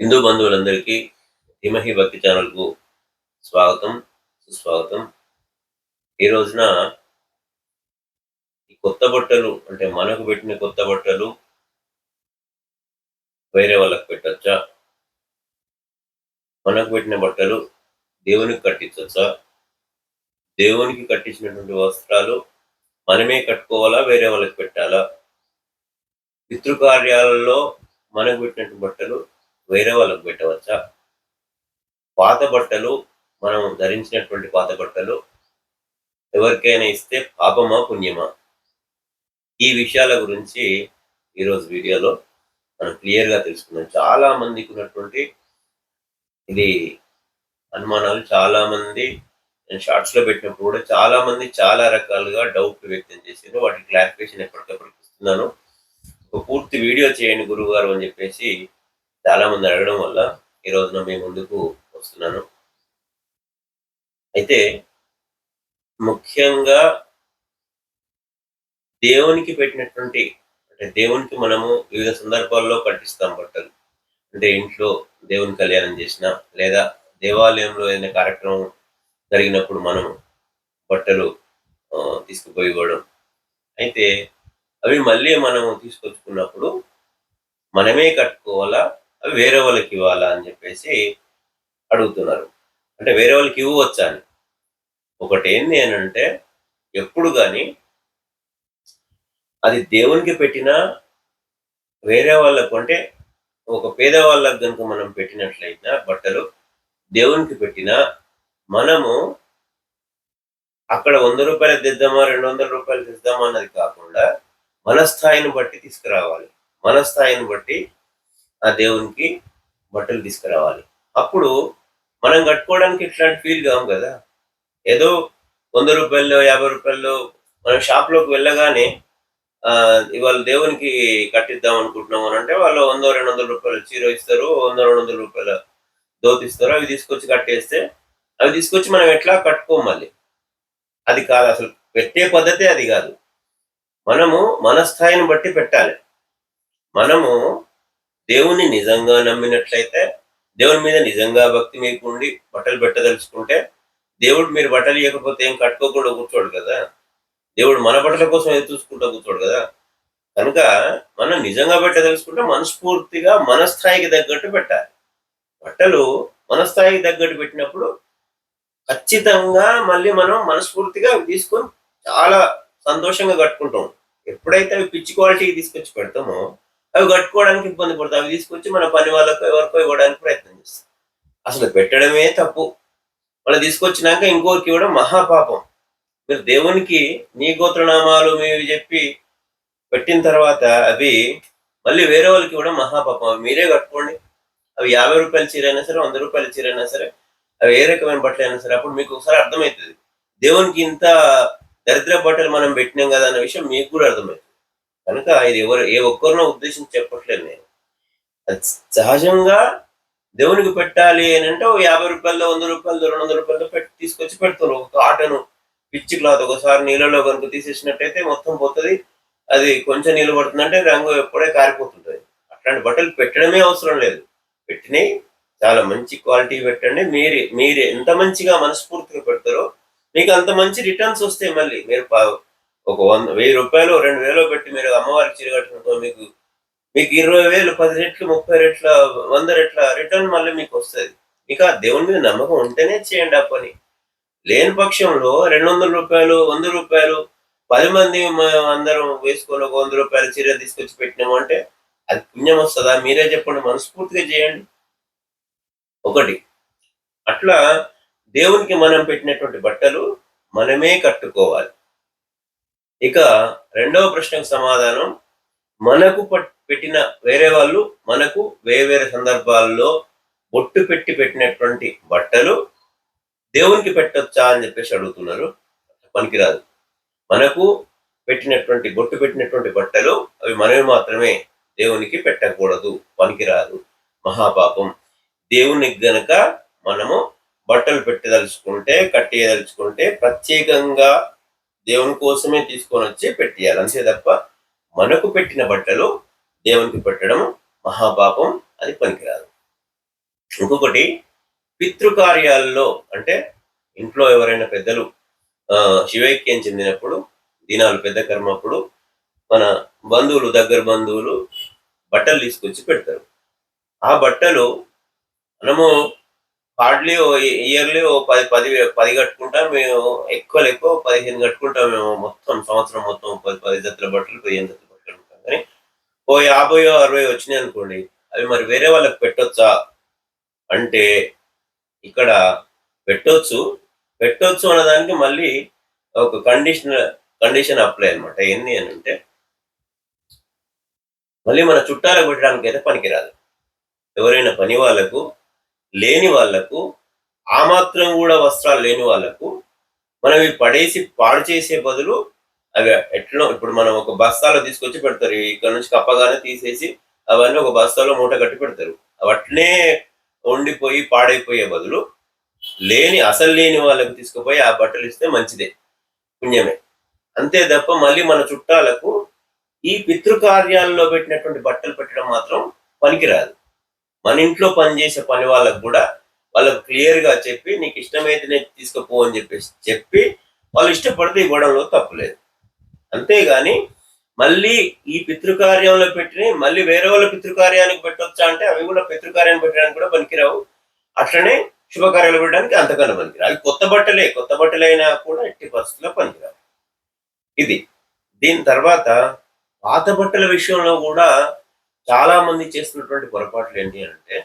హిందూ బంధువులందరికీ హిమహి భక్తి ఛానల్కు స్వాగతం సుస్వాగతం. ఈ రోజున ఈ కొత్త బట్టలు అంటే మనకు పెట్టిన కొత్త బట్టలు వేరే వాళ్ళకి పెట్టచ్చా? మనకు పెట్టిన బట్టలు దేవునికి కట్టించచ్చా? దేవునికి కట్టించినటువంటి వస్త్రాలు మనమే కట్టుకోవాలా వేరే వాళ్ళకి పెట్టాలా? పితృకార్యాలలో మనకు పెట్టినటువంటి బట్టలు వేరే వాళ్ళకు పెట్టవచ్చా? పాత బట్టలు మనం ధరించినటువంటి పాత బట్టలు ఎవరికైనా ఇస్తే పాపమా పుణ్యమా? ఈ విషయాల గురించి ఈరోజు వీడియోలో మనం క్లియర్గా తెలుసుకున్నాం చాలా మందికి ఉన్నటువంటి ఇది అనుమానాలు చాలా మంది నేను షార్ట్స్లో పెట్టినప్పుడు కూడా చాలా మంది చాలా రకాలుగా డౌట్లు వ్యక్తం చేశారు. వాటి క్లారిఫికేషన్ ఎప్పటికప్పుడు ఇస్తున్నాను. ఒక పూర్తి వీడియో చేయండి గురువు గారు అని చెప్పేసి చాలా మంది అడగడం వల్ల ఈ రోజున మీ ముందుకు వస్తున్నాను. అయితే ముఖ్యంగా దేవునికి పెట్టినటువంటి అంటే దేవునికి మనము వివిధ సందర్భాల్లో కట్టిస్తాం బట్టలు. అంటే ఇంట్లో దేవుని కళ్యాణం చేసిన లేదా దేవాలయంలో ఏదైనా కార్యక్రమం జరిగినప్పుడు మనం బట్టలు తీసుకుపోయి ఇవ్వడం. అయితే అవి మళ్ళీ మనం తీసుకొచ్చుకున్నప్పుడు మనమే కట్టుకోవాలా? అవి వేరే వాళ్ళకి ఇవ్వాలా అని చెప్పేసి అడుగుతున్నారు. అంటే వేరే వాళ్ళకి ఇవ్వవచ్చా అని. ఒకటి ఏంది అని అంటే ఎప్పుడు కానీ అది దేవునికి పెట్టినా వేరే వాళ్ళకు అంటే ఒక పేదవాళ్ళకు కనుక మనం పెట్టినట్లయితే బట్టలు దేవునికి పెట్టినా మనము అక్కడ వంద రూపాయలు తెద్దామా రెండు వందల రూపాయలు తెద్దామా అన్నది కాకుండా మన స్థాయిని బట్టి తీసుకురావాలి. మన స్థాయిని బట్టి ఆ దేవునికి బట్టలు తీసుకురావాలి. అప్పుడు మనం కట్టుకోవడానికి ఇట్లాంటి ఫీల్ కాము కదా. ఏదో వంద రూపాయలు యాభై రూపాయలు మనం షాప్లోకి వెళ్ళగానే ఆ, ఇవాళ దేవునికి కట్టిద్దాం అనుకుంటున్నాం అని అంటే వాళ్ళు వంద రెండు వందల రూపాయలు చీర ఇస్తారు వంద రెండు వందల రూపాయల దోతిస్తారు అవి తీసుకొచ్చి కట్టేస్తే అవి తీసుకొచ్చి మనం ఎట్లా కట్టుకోం మళ్ళీ? అది కాదు అసలు పెట్టే పద్ధతే అది కాదు. మనము మన స్థాయిని బట్టి పెట్టాలి. మనము దేవుని నిజంగా నమ్మినట్లయితే దేవుని మీద నిజంగా భక్తి మీకు ఉండి బట్టలు పెట్టదలుచుకుంటే దేవుడు మీరు బట్టలు ఇవ్వకపోతే ఏం కట్టుకోకుండా కూర్చోడు కదా? దేవుడు మన బట్టల కోసం ఎదురు చూసుకుంటూ కూర్చోడు కదా? కనుక మనం నిజంగా పెట్టదలుచుకుంటే మనస్ఫూర్తిగా మన స్థాయికి తగ్గట్టు పెట్టాలి. బట్టలు మన స్థాయికి తగ్గట్టు పెట్టినప్పుడు ఖచ్చితంగా మళ్ళీ మనం మనస్ఫూర్తిగా తీసుకొని చాలా సంతోషంగా కట్టుకుంటాం. ఎప్పుడైతే అవి పిచ్చి క్వాలిటీకి తీసుకొచ్చి పెడతామో అవి కట్టుకోవడానికి ఇబ్బంది పడతాయి. అవి తీసుకొచ్చి మన పని వాళ్ళకో ఎవరికో ఇవ్వడానికి ప్రయత్నం చేస్తాం. అసలు పెట్టడమే తప్పు. వాళ్ళు తీసుకొచ్చినాక ఇంకోరికి ఇవ్వడం మహాపాపం. మీరు దేవునికి నీ గోత్రనామాలు మీవి చెప్పి పెట్టిన తర్వాత అవి మళ్ళీ వేరే వాళ్ళకి ఇవ్వడం మహాపాపం. అవి మీరే కట్టుకోండి. అవి యాభై రూపాయల చీర అయినా సరే వంద రూపాయల చీర అయినా సరే అవి ఏ రకమైన బట్టలు అయినా సరే అప్పుడు మీకు ఒకసారి అర్థమవుతుంది. దేవునికి ఇంత దరిద్ర బట్టలు మనం పెట్టినాం కదా అన్న విషయం మీకు కూడా అర్థమవుతుంది. కనుక ఇది ఎవరు ఏ ఒక్కరినో ఉద్దేశించి చెప్పట్లేదు నేను. అది సహజంగా దేవునికి పెట్టాలి అని అంటే ఓ యాభై రూపాయలు వంద రూపాయలు రెండు వందల రూపాయలు పెట్టి తీసుకొచ్చి పెడతారు. ఒక ఆటను పిచ్చి క్లాత్ ఒకసారి నీళ్ళలో కనుక తీసేసినట్టయితే మొత్తం పోతుంది. అది కొంచెం నీళ్ళు పడుతుందంటే రంగు ఎప్పుడే కారిపోతుంటుంది. అట్లాంటి బట్టలు పెట్టడమే అవసరం లేదు. పెట్టినవి చాలా మంచి క్వాలిటీ పెట్టండి. మీరు మీరు ఎంత మంచిగా మనస్ఫూర్తిగా పెడతారో మీకు అంత మంచి రిటర్న్స్ వస్తాయి మళ్ళీ. మీరు ఒక వంద వెయ్యి రూపాయలు రెండు వేలు పెట్టి మీరు అమ్మవారికి చీర కట్టినప్పుడు మీకు మీకు ఇరవై వేలు పది రెట్లు ముప్పై రెట్ల వంద రెట్ల రిటర్న్ మళ్ళీ మీకు వస్తుంది. మీకు ఆ దేవుని మీద నమ్మకం ఉంటేనే చేయండి ఆ పని. లేని పక్షంలో రెండు వందల రూపాయలు వంద రూపాయలు పది మంది అందరం వేసుకొని ఒక వంద రూపాయల చీర తీసుకొచ్చి పెట్టినాము అంటే అది పుణ్యం వస్తుందా? మీరే చెప్పండి మనస్ఫూర్తిగా చేయండి. ఒకటి అట్లా దేవునికి మనం పెట్టినటువంటి బట్టలు మనమే కట్టుకోవాలి. ఇక రెండవ ప్రశ్నకు సమాధానం మనకు పెట్టిన వేరే వాళ్ళు మనకు వేరే వేరే సందర్భాల్లో బొట్టు పెట్టి పెట్టినటువంటి బట్టలు దేవునికి పెట్టొచ్చా అని చెప్పేసి అడుగుతున్నారు. పనికిరాదు. మనకు పెట్టినటువంటి బొట్టు పెట్టినటువంటి బట్టలు అవి మనవి మాత్రమే దేవునికి పెట్టకూడదు. పనికిరాదు. మహాపాపం. దేవునికి గనక మనము బట్టలు పెట్టదలుచుకుంటే కట్టేయదలుచుకుంటే ప్రత్యేకంగా దేవుని కోసమే తీసుకొని వచ్చి పెట్టేయాలి. అంతే తప్ప మనకు పెట్టిన బట్టలు దేవునికి పెట్టడం మహాపాపం అది పనికిరాదు. ఇంకొకటి పితృకార్యాల్లో అంటే ఇంట్లో ఎవరైనా పెద్దలు శివైక్యం చెందినప్పుడు దినాలు పెద్ద కర్మ అప్పుడు మన బంధువులు దగ్గర బంధువులు బట్టలు తీసుకొచ్చి పెడతారు. ఆ బట్టలు మనము హార్డ్లీ ఓ ఇయర్లీ ఓ పది పది పది కట్టుకుంటాం మేము ఎక్కువ ఎక్కువ పదిహేను కట్టుకుంటాం మేము మొత్తం సంవత్సరం మొత్తం పది పది జతల బట్టలు పదిహేను జతల బట్టలు ఉంటాం. కానీ ఓ యాభై అరవై వచ్చినాయి అనుకోండి అవి మరి వేరే వాళ్ళకి పెట్టొచ్చా? అంటే ఇక్కడ పెట్టొచ్చు. పెట్టొచ్చు అన్నదానికి మళ్ళీ ఒక కండిషన్ కండిషన్ అప్లై అనమాట ఏంది అని అంటే మళ్ళీ మన చుట్టాలకు పెట్టడానికి అయితే పనికిరాదు. ఎవరైనా పని వాళ్ళకు లేని వాళ్ళకు ఆ మాత్రం కూడా వస్త్రాలు లేని వాళ్ళకు మనం ఇవి పడేసి పాడు చేసే బదులు అవి ఎట్లా ఇప్పుడు మనం ఒక బస్తాలో తీసుకొచ్చి పెడతారు. ఇక్కడ నుంచి కప్పగానే తీసేసి అవన్నీ ఒక బస్తాలో మూట కట్టి పెడతారు. అవి అట్లనే ఉండిపోయి పాడైపోయే బదులు లేని అసలు లేని వాళ్ళకి తీసుకుపోయి ఆ బట్టలు ఇస్తే మంచిదే పుణ్యమే. అంతే తప్ప మళ్ళీ మన చుట్టాలకు ఈ పితృకార్యాల్లో పెట్టినటువంటి బట్టలు పెట్టడం మాత్రం పనికిరాదు. మన ఇంట్లో పనిచేసే పని వాళ్ళకు కూడా వాళ్ళకు క్లియర్గా చెప్పి నీకు ఇష్టమైతేనే తీసుకుపో అని చెప్పేసి చెప్పి వాళ్ళు ఇష్టపడితే ఇవ్వడంలో తప్పులేదు అంతేగాని మళ్ళీ ఈ పితృకార్యంలో పెట్టిన మళ్ళీ వేరే వాళ్ళ పితృకార్యానికి పెట్టొచ్చా అంటే అవి కూడా పితృకార్యాన్ని పెట్టడానికి కూడా పనికిరావు. అట్లనే శుభకార్యాలు పెట్టడానికి అంతకన్నా పనికిరావు. అవి కొత్త బట్టలే కొత్త బట్టలైనా కూడా ఎట్టి పరిస్థితుల్లో పనికిరావు. ఇది. దీని తర్వాత పాత బట్టల విషయంలో కూడా చాలా మంది చేస్తున్నటువంటి పొరపాట్లు ఏంటి అంటే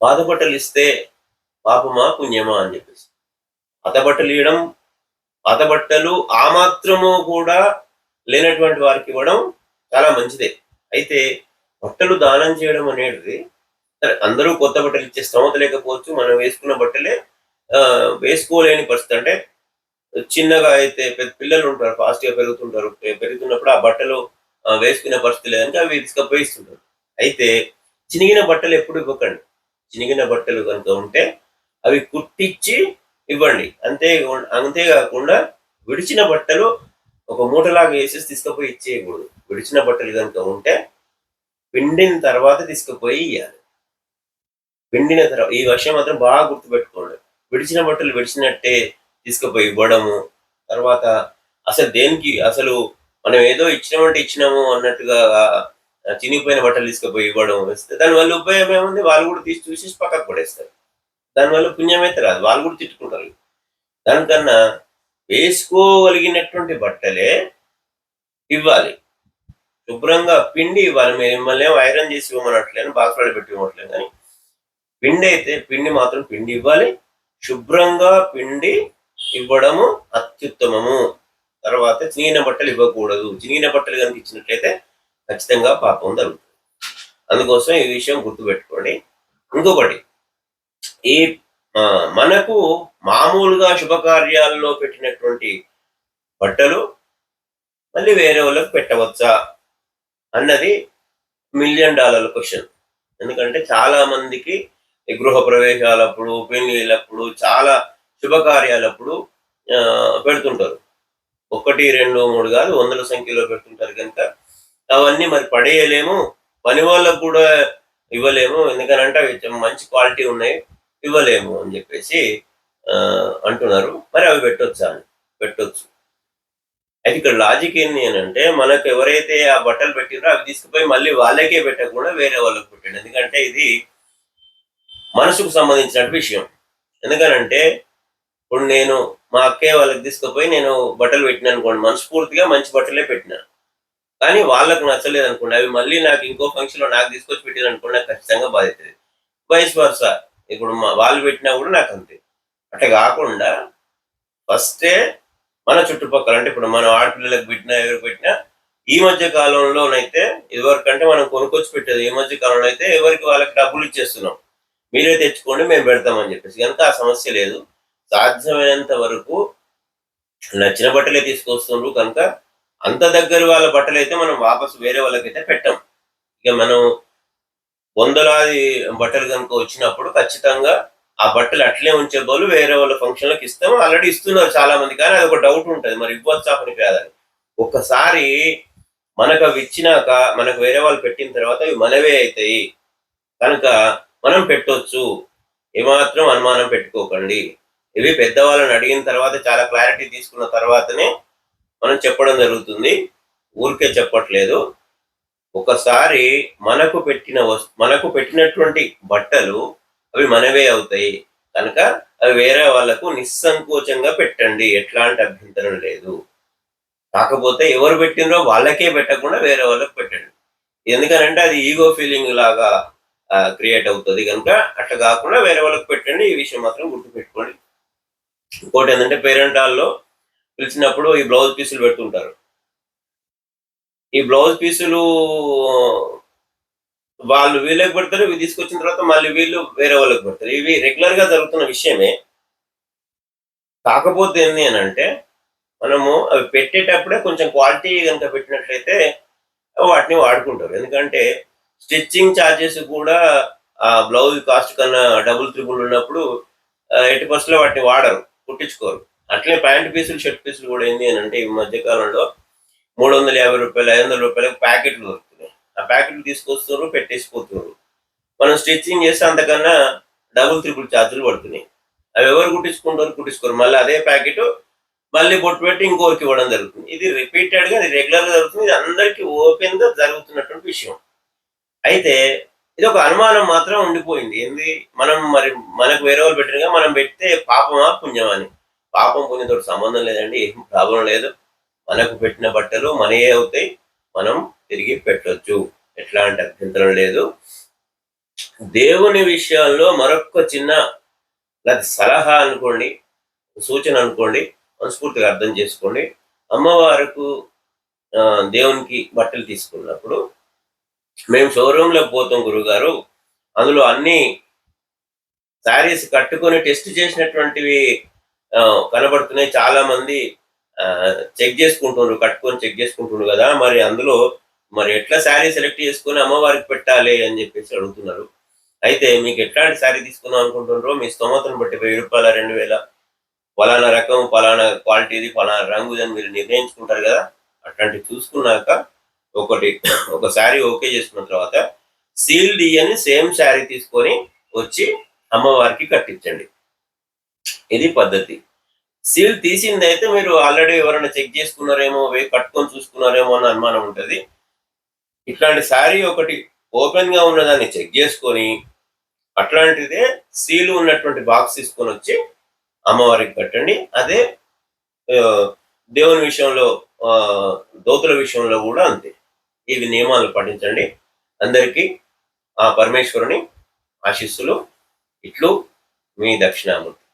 పాత బట్టలు ఇస్తే పాపమా పుణ్యమా అని చెప్పేసి. పాత బట్టలు ఇవ్వడం పాత బట్టలు ఆ మాత్రము కూడా లేనటువంటి వారికి ఇవ్వడం చాలా మంచిదే. అయితే బట్టలు దానం చేయడం అనేది సరే అందరూ కొత్త బట్టలు ఇచ్చే స్తోమత లేకపోవచ్చు మనం వేసుకున్న బట్టలే వేసుకోలేని పరిస్థితి. అంటే చిన్నగా అయితే పెద్ద పిల్లలు ఉంటారు ఫాస్ట్గా పెరుగుతుంటారు పెరుగుతున్నప్పుడు ఆ బట్టలు వేసుకునే పరిస్థితి లేదంటే అవి తీసుకపోయి ఇస్తుంటారు అయితే చినిగిన బట్టలు ఎప్పుడు ఇవ్వకండి. చినిగిన బట్టలు కనుక ఉంటే అవి కుట్టించి ఇవ్వండి. అంతే అంతేకాకుండా విడిచిన బట్టలు ఒక మూటలాగా వేసేసి తీసుకుపోయి ఇచ్చేయకూడదు. విడిచిన బట్టలు కనుక ఉంటే పిండిన తర్వాత తీసుకుపోయి ఇవ్వాలి పిండిన తర్వాత ఈ విషయం మాత్రం బాగా గుర్తుపెట్టుకోండి. విడిచిన బట్టలు విడిచినట్టే తీసుకుపోయి ఇవ్వడము తర్వాత అసలు దేనికి అసలు మనం ఏదో ఇచ్చినామంటే ఇచ్చినాము అన్నట్టుగా చినిగిపోయిన బట్టలు తీసుకుపోయి ఇవ్వడం వేస్తే దానివల్ల ఉపయోగం ఏముంది? వాళ్ళు కూడా తీసి చూసేసి పక్కకు పడేస్తారు. దానివల్ల పుణ్యం అయితే రాదు. వాళ్ళు కూడా తిట్టుకుంటారు. దానికన్నా వేసుకోగలిగినటువంటి బట్టలే ఇవ్వాలి. శుభ్రంగా పిండి ఇవ్వాలి. మీరు మిమ్మల్ని ఐరన్ చేసి ఇవ్వమనట్లేదు బాక్స్లో పెట్టి ఇవ్వట్లేదు కానీ పిండి అయితే పిండి మాత్రం పిండి ఇవ్వాలి. శుభ్రంగా పిండి ఇవ్వడము అత్యుత్తమము. తర్వాత చినిగిన బట్టలు ఇవ్వకూడదు. చినిగిన బట్టలు కనుక ఇచ్చినట్లయితే ఖచ్చితంగా పాపం జరుగుతుంది. అందుకోసం ఈ విషయం గుర్తుపెట్టుకోండి. ఇంకొకటి ఈ మనకు మామూలుగా శుభకార్యాల్లో పెట్టినటువంటి బట్టలు మళ్ళీ వేరే వాళ్ళకి పెట్టవచ్చా అన్నది మిలియన్ డాలర్ల క్వశ్చన్ ఎందుకంటే చాలా మందికి ఈ గృహ ప్రవేశాలప్పుడు పెళ్ళిళ్ళప్పుడు చాలా శుభకార్యాలప్పుడు పెడుతుంటారు. ఒకటి రెండు మూడు కాదు వందల సంఖ్యలో పెడుతుంటారు కనుక అవన్నీ మరి పడేయలేము. పని వాళ్ళకు కూడా ఇవ్వలేము. ఎందుకనంటే అవి మంచి క్వాలిటీ ఉన్నాయి ఇవ్వలేము అని చెప్పేసి అంటున్నారు. మరి అవి పెట్టొచ్చా అని? పెట్టొచ్చు. అయితే ఇక్కడ లాజిక్ ఏంటి అని అంటే మనకు ఎవరైతే ఆ బట్టలు పెట్టిరో అవి తీసుకుపోయి మళ్ళీ వాళ్ళకే పెట్టకుండా వేరే వాళ్ళకి పెట్టండి. ఎందుకంటే ఇది మనసుకు సంబంధించిన విషయం. ఎందుకనంటే ఇప్పుడు నేను మా అక్కయ్య వాళ్ళకి తీసుకుపోయి నేను బట్టలు పెట్టినాను అనుకోండి మనస్ఫూర్తిగా మంచి బట్టలే పెట్టినాను కానీ వాళ్ళకు నచ్చలేదు అనుకోండి అవి మళ్ళీ నాకు ఇంకో ఫంక్షన్లో నాకు తీసుకొచ్చి పెట్టారు అనుకోండి నాకు ఖచ్చితంగా బాధ అవుతుంది వైస్ ఇప్పుడు మా వాళ్ళు పెట్టినా కూడా నాకు అంతే. అట్లా కాకుండా ఫస్టే మన చుట్టుపక్కల అంటే ఇప్పుడు మనం ఆడపిల్లలకు పెట్టినా ఎవరు పెట్టినా ఈ మధ్య కాలంలోనైతే ఇదివరకంటే మనం కొనుక్కొచ్చి పెట్టేది ఈ మధ్య కాలంలో అయితే ఎవరికి వాళ్ళకి డబ్బులు ఇచ్చేస్తున్నాం. మీరే తెచ్చుకోండి మేము పెడతామని చెప్పేసి. కనుక ఆ సమస్య లేదు. సాధ్యమైనంత వరకు నచ్చిన బట్టలే తీసుకొస్తుండ్రు. కనుక అంత దగ్గర వాళ్ళ బట్టలు అయితే మనం వాపస్ వేరే వాళ్ళకైతే పెట్టాం. ఇక మనం వందలాది బట్టలు కనుక వచ్చినప్పుడు ఖచ్చితంగా ఆ బట్టలు అట్లే ఉంచే బదులు వేరే వాళ్ళ ఫంక్షన్లకు ఇస్తాం. ఆల్రెడీ ఇస్తున్నారు చాలా మంది కానీ అది ఒక డౌట్ ఉంటుంది. మరి ఇవ్వచ్చా పని కాదని. ఒక్కసారి మనకు అవి ఇచ్చినాక మనకు వేరే వాళ్ళు పెట్టిన తర్వాత అవి మనవే అవుతాయి కనుక మనం పెట్టొచ్చు. ఏమాత్రం అనుమానం పెట్టుకోకండి. ఇవి పెద్దవాళ్ళని అడిగిన తర్వాత చాలా క్లారిటీ తీసుకున్న తర్వాతనే మనం చెప్పడం జరుగుతుంది. ఊరికే చెప్పట్లేదు. ఒకసారి మనకు పెట్టిన వస్తు మనకు పెట్టినటువంటి బట్టలు అవి మనవే అవుతాయి. కనుక అవి వేరే వాళ్ళకు నిస్సంకోచంగా పెట్టండి. ఎట్లాంటి అభ్యంతరం లేదు. కాకపోతే ఎవరు పెట్టినరో వాళ్ళకే పెట్టకుండా వేరే వాళ్ళకి పెట్టండి. ఎందుకనంటే అది ఈగో ఫీలింగ్ లాగా క్రియేట్ అవుతుంది. కనుక అట్లా కాకుండా వేరే వాళ్ళకి పెట్టండి. ఈ విషయం మాత్రం గుర్తుపెట్టుకోండి. ఇంకోటి ఏంటంటే పేరెంట్ హాల్లో పిలిచినప్పుడు ఈ బ్లౌజ్ పీసులు పెడుతుంటారు. ఈ బ్లౌజ్ పీసులు వాళ్ళు వీళ్ళకి పెడతారు ఇవి తీసుకొచ్చిన తర్వాత మళ్ళీ వీళ్ళు వేరే వాళ్ళకి పెడతారు. ఇవి రెగ్యులర్గా జరుగుతున్న విషయమే. కాకపోతే ఏంటి అని అంటే మనము అవి పెట్టేటప్పుడే కొంచెం క్వాలిటీ కనుక పెట్టినట్లయితే వాటిని వాడుకుంటారు. ఎందుకంటే స్టిచ్చింగ్ ఛార్జెస్ కూడా ఆ బ్లౌజ్ కాస్ట్ కన్నా డబుల్ త్రిబుల్ ఉన్నప్పుడు ఎట్టి బస్సులో వాటిని వాడరు. కుట్టించుకోరు. అట్లే ప్యాంట్ పీసులు షర్ట్ పీసులు కూడా ఏంటి అని అంటే ఈ మధ్య కాలంలో మూడు వందల యాభై రూపాయలు ఐదు వందల రూపాయలకు ప్యాకెట్లు దొరుకుతున్నాయి. ఆ ప్యాకెట్లు తీసుకొస్తున్నారు పెట్టేసిపోతున్నారు. మనం స్టిచ్చింగ్ చేస్తే అంతకన్నా డబుల్ త్రిపుల్ ఛార్జీలు పడుతున్నాయి. అవి ఎవరు కుట్టించుకుంటారు? కుట్టించుకోరు. మళ్ళీ అదే ప్యాకెట్ మళ్ళీ బొట్టు పెట్టి ఇంకోరికి ఇవ్వడం జరుగుతుంది. ఇది రిపీటెడ్గా ఇది రెగ్యులర్గా జరుగుతుంది. ఇది అందరికీ ఓపెన్గా జరుగుతున్నటువంటి విషయం. అయితే ఇది ఒక అనుమానం మాత్రం ఉండిపోయింది. ఏంది? మనం మరి మనకు వేరే వాళ్ళు పెట్టినగా మనం పెడితే పాపమా పుణ్యమా అని. పాపం పుణ్యంతో సంబంధం లేదండి ఏం ప్రాబ్లం లేదు. మనకు పెట్టిన బట్టలు మనయే అవుతాయి మనం తిరిగి పెట్టొచ్చు. ఎట్లాంటి అభ్యంతరం లేదు. దేవుని విషయాల్లో మరొక చిన్న సలహా అనుకోండి సూచన అనుకోండి మనస్ఫూర్తిగా అర్థం చేసుకోండి. అమ్మవారికి దేవునికి బట్టలు తీసుకున్నప్పుడు మేము షోరూంలోకి పోతాం గురుగారు. అందులో అన్ని శారీస్ కట్టుకొని టెస్ట్ చేసినటువంటివి కనబడుతున్నాయి. చాలా మంది చెక్ చేసుకుంటున్నారు కట్టుకొని చెక్ చేసుకుంటున్నారు కదా. మరి అందులో మరి ఎట్లా శారీ సెలెక్ట్ చేసుకొని అమ్మవారికి పెట్టాలి అని చెప్పేసి అడుగుతున్నారు. అయితే మీకు ఎట్లాంటి శారీ తీసుకుందాం అనుకుంటున్నారో మీ స్తోమతను బట్టి వెయ్యి రూపాయల రెండు వేల ఫలానా రకం ఫలానా క్వాలిటీది ఫలానా రంగు అని మీరు నిర్ణయించుకుంటారు కదా. అట్లాంటివి చూసుకున్నాక ఒకటి ఒక శారీ ఓకే చేసుకున్న తర్వాత సీల్ అని సేమ్ శారీ తీసుకొని వచ్చి అమ్మవారికి కట్టించండి. ఇది పద్ధతి. సీల్ తీసింది అయితే మీరు ఆల్రెడీ ఎవరైనా చెక్ చేసుకున్నారేమో వే- కట్టుకొని చూసుకున్నారేమో అని అనుమానం ఉంటుంది. ఇట్లాంటి శారీ ఒకటి ఓపెన్గా ఉన్నదాన్ని చెక్ చేసుకొని అట్లాంటిదే సీలు ఉన్నటువంటి బాక్స్ తీసుకొని వచ్చి అమ్మవారికి కట్టండి. అదే దేవుని విషయంలో దోతుల విషయంలో కూడా అంతే. ఇవి నియమాలు పాటించండి. అందరికీ ఆ పరమేశ్వరుని ఆశీస్సులు ఇట్లు మీ దక్షిణామూర్తి.